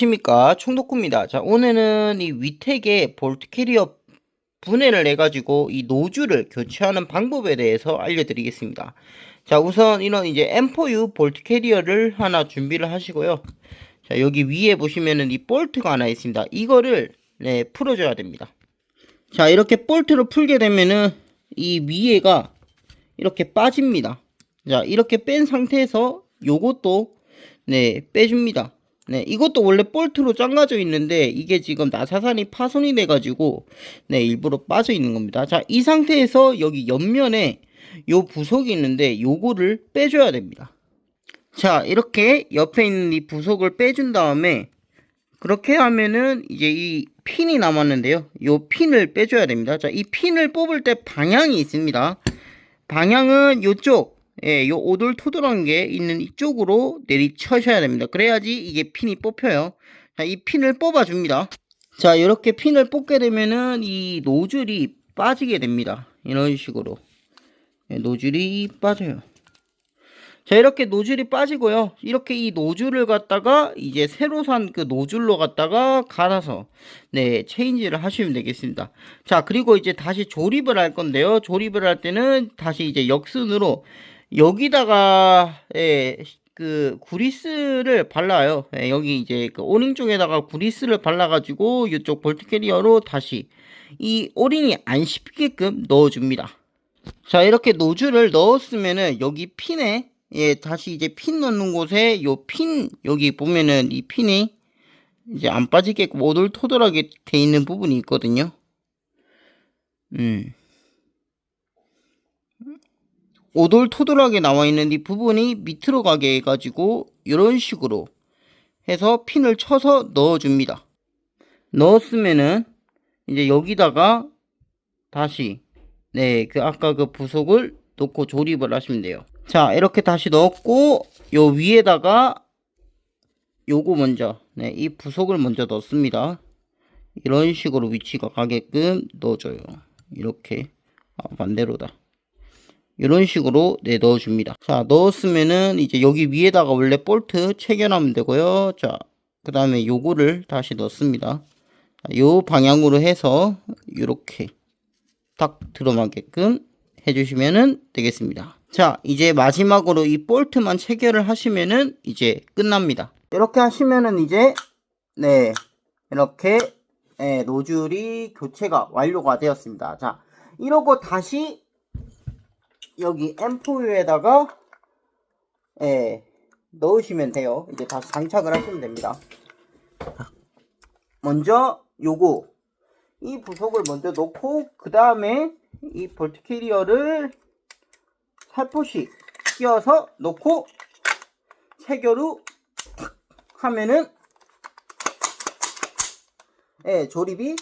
안녕하십니까? 총독구입니다. 자 오늘은 이 위택의 볼트 캐리어 분해를 해가지고 이 노즐을 교체하는 방법에 대해서 알려드리겠습니다. 자 우선 이런 이제 M4U 볼트 캐리어를 하나 준비를 하시고요. 자 여기 위에 보시면은 이 볼트가 하나 있습니다. 이거를 네 풀어줘야 됩니다. 자 이렇게 볼트를 풀게 되면은 이 위에가 이렇게 빠집니다. 자 이렇게 뺀 상태에서 요것도 네 빼줍니다 네, 이것도 원래 볼트로 잠가져 있는데 이게 지금 나사산이 파손이 돼가지고 네 일부러 빠져 있는 겁니다. 자, 이 상태에서 여기 옆면에 요 부속이 있는데 요거를 빼줘야 됩니다. 자, 이렇게 옆에 있는 이 부속을 빼준 다음에 그렇게 하면은 이제 이 핀이 남았는데요. 요 핀을 빼줘야 됩니다. 자, 이 핀을 뽑을 때 방향이 있습니다. 방향은 요쪽 예, 요 오돌 토돌한 게 있는 이쪽으로 내리쳐셔야 됩니다. 그래야지 이게 핀이 뽑혀요. 자, 이 핀을 뽑아줍니다. 자, 이렇게 핀을 뽑게 되면은 이 노즐이 빠지게 됩니다. 이런 식으로. 예, 노즐이 빠져요. 자, 이렇게 노즐이 빠지고요. 이렇게 이 노즐을 갖다가 이제 새로 산 그 노즐로 갖다가 갈아서 네, 체인지를 하시면 되겠습니다. 자, 그리고 이제 다시 조립을 할 건데요. 조립을 할 때는 다시 이제 역순으로 여기다가 예, 그 구리스를 발라요. 예, 여기 이제 그 오링 쪽에다가 구리스를 발라가지고 이쪽 볼트 캐리어로 다시 이 오링이 안 씹히게끔 넣어줍니다. 자 이렇게 노즐을 넣었으면은 여기 핀에 예 다시 이제 핀 넣는 곳에 요 핀 여기 보면은 이 핀이 이제 안 빠지게끔 오돌토돌하게 돼 있는 부분이 있거든요. 음. 오돌토돌하게 나와 있는 이 부분이 밑으로 가게 해가지고 이런 식으로 해서 핀을 쳐서 넣어줍니다. 넣었으면은 이제 여기다가 다시 네 그 아까 그 부속을 놓고 조립을 하시면 돼요. 자 이렇게 다시 넣었고 요 위에다가 요거 먼저 네 이 부속을 먼저 넣습니다. 이런 식으로 위치가 가게끔 넣어줘요. 이렇게 아, 반대로다. 이런 식으로 네 넣어줍니다. 자 넣었으면은 이제 여기 위에다가 원래 볼트 체결하면 되고요. 자그 다음에 요거를 다시 넣습니다. 자, 요 방향으로 해서 이렇게 딱 들어맞게끔 해주시면은 되겠습니다. 자 이제 마지막으로 이 볼트만 체결을 하시면은 이제 끝납니다. 이렇게 하시면은 이제 네 이렇게 네, 노즐이 교체가 완료가 되었습니다. 자 이러고 다시 여기 M4U에다가 예, 넣으시면 돼요. 이제 다시 장착을 하시면 됩니다. 먼저 요거 이 부속을 먼저 넣고 그 다음에 이 볼트 캐리어를 살포시 끼워서 넣고 체결 후 하면은 예, 조립이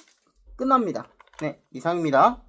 끝납니다. 네, 이상입니다.